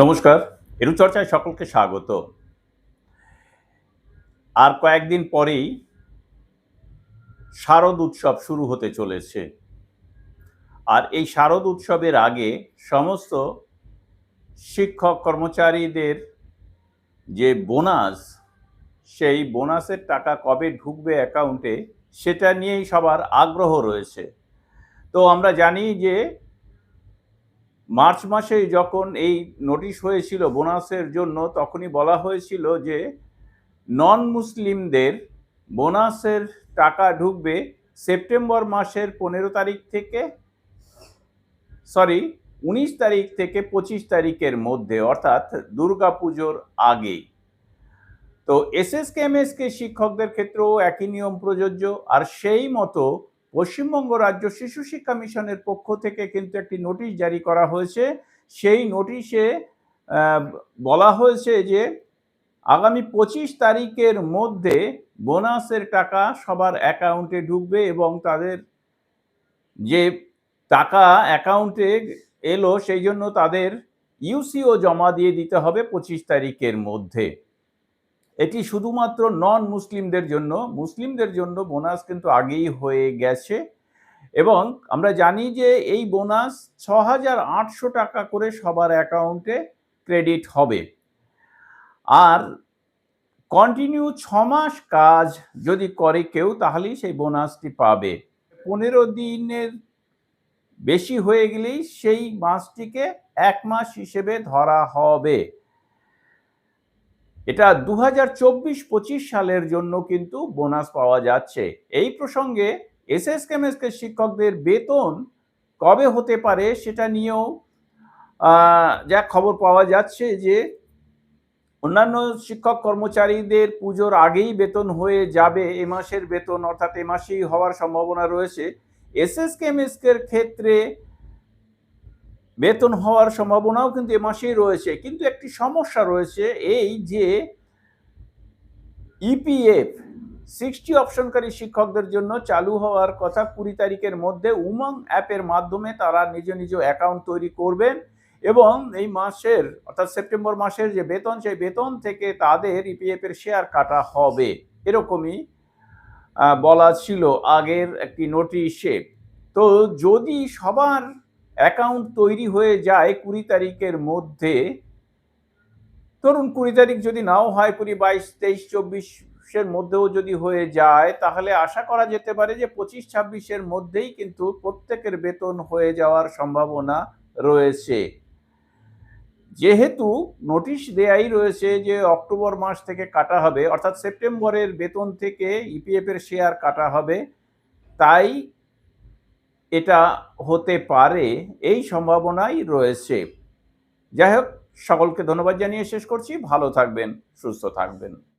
নমস্কার এরু চর্চায় সকলকে স্বাগত। আর কয়েকদিন পরেই শারদ উৎসব শুরু হতে চলেছে। আর এই শারদ উৎসবের আগে সমস্ত শিক্ষক কর্মচারীদের যে বোনাস, সেই বোনাসের টাকা কবে ঢুকবে অ্যাকাউন্টে, সেটা নিয়েই সবার আগ্রহ রয়েছে। তো আমরা জানি যে মার্চ মাসে যখন এই নোটিশ হয়েছিল বোনাসের জন্য, তখনই বলা হয়েছিল যে নন মুসলিমদের বোনাসের টাকা ঢুকবে সেপ্টেম্বর মাসের পনেরো তারিখ থেকে, সরি, উনিশ তারিখ থেকে পঁচিশ তারিখের মধ্যে, অর্থাৎ দুর্গাপুজোর আগেই তো এসএসকে, এমএসকে শিক্ষকদের ক্ষেত্রেও একই নিয়ম প্রযোজ্য, আর সেই মতো পশ্চিমবঙ্গ রাজ্য শিশু শিক্ষা মিশনের পক্ষ থেকে কিন্তু একটি নোটিশ জারি করা হয়েছে। সেই নোটিশে বলা হয়েছে যে, আগামী পঁচিশ তারিখের মধ্যে বোনাসের টাকা সবার অ্যাকাউন্টে ঢুকবে এবং তাদের যে টাকা অ্যাকাউন্টে এলো, সেই জন্য তাদের ইউসিও জমা দিয়ে দিতে হবে পঁচিশ তারিখের মধ্যে। এটি শুধুমাত্র নন মুসলিমদের জন্য মুসলিমদের জন্য বোনাস কিন্তু আগেই হয়ে গেছে। এবং আমরা জানি যে এই বোনাস ছ টাকা করে সবার অ্যাকাউন্টে ক্রেডিট হবে। আর কন্টিনিউ ছ মাস কাজ যদি করে কেউ, তাহলেই সেই বোনাসটি পাবে। পনেরো দিনের বেশি হয়ে গেলেই সেই মাসটিকে এক মাস হিসেবে ধরা হবে। এটা দু হাজার সালের জন্য কিন্তু বোনাস পাওয়া যাচ্ছে। এই প্রসঙ্গে এস এস কেমএসকে শিক্ষকদের বেতন কবে হতে পারে সেটা নিয়েও যা খবর পাওয়া যাচ্ছে যে অন্যান্য শিক্ষক কর্মচারীদের পুজোর আগেই বেতন হয়ে যাবে, এ মাসের বেতন অর্থাৎ এ মাসেই হওয়ার সম্ভাবনা রয়েছে। এস এস কেমএসকের ক্ষেত্রে বেতন হওয়ার সম্ভাবনাও কিন্তু এ মাসেই রয়েছে। কিন্তু একটি সমস্যা রয়েছে এই যে ইপিএফ সিক্সটি অপশনকারী শিক্ষকদের জন্য চালু হওয়ার কথা কুড়ি তারিখের মধ্যে উমং অ্যাপের মাধ্যমে তারা নিজ নিজ অ্যাকাউন্ট তৈরি করবেন এবং এই মাসের, অর্থাৎ সেপ্টেম্বর মাসের যে বেতন, সেই বেতন থেকে তাদের ইপিএফ এর শেয়ার কাটা হবে। এরকমই বলা ছিল আগের একটি নোটিশে তো যদি সবার অ্যাকাউন্ট তৈরি হয়ে যায় কুড়ি তারিখের মধ্যে। ধরুন কুড়ি তারিখ যদি নাও হয়, কুড়ি, বাইশ, তেইশ, চব্বিশের মধ্যেও যদি হয়ে যায়, তাহলে আশা করা যেতে পারে যে পঁচিশ, ছাব্বিশের মধ্যেই কিন্তু প্রত্যেকের বেতন হয়ে যাওয়ার সম্ভাবনা রয়েছে। যেহেতু নোটিশ দেয়াই রয়েছে যে অক্টোবর মাস থেকে কাটা হবে, অর্থাৎ সেপ্টেম্বরের বেতন থেকে ইপিএফ এর শেয়ার কাটা হবে, তাই এটা হতে পারে, এই সম্ভাবনাই রয়েছে। যাই হোক, সকলকে ধন্যবাদ জানিয়ে শেষ করছি। ভালো থাকবেন, সুস্থ থাকবেন।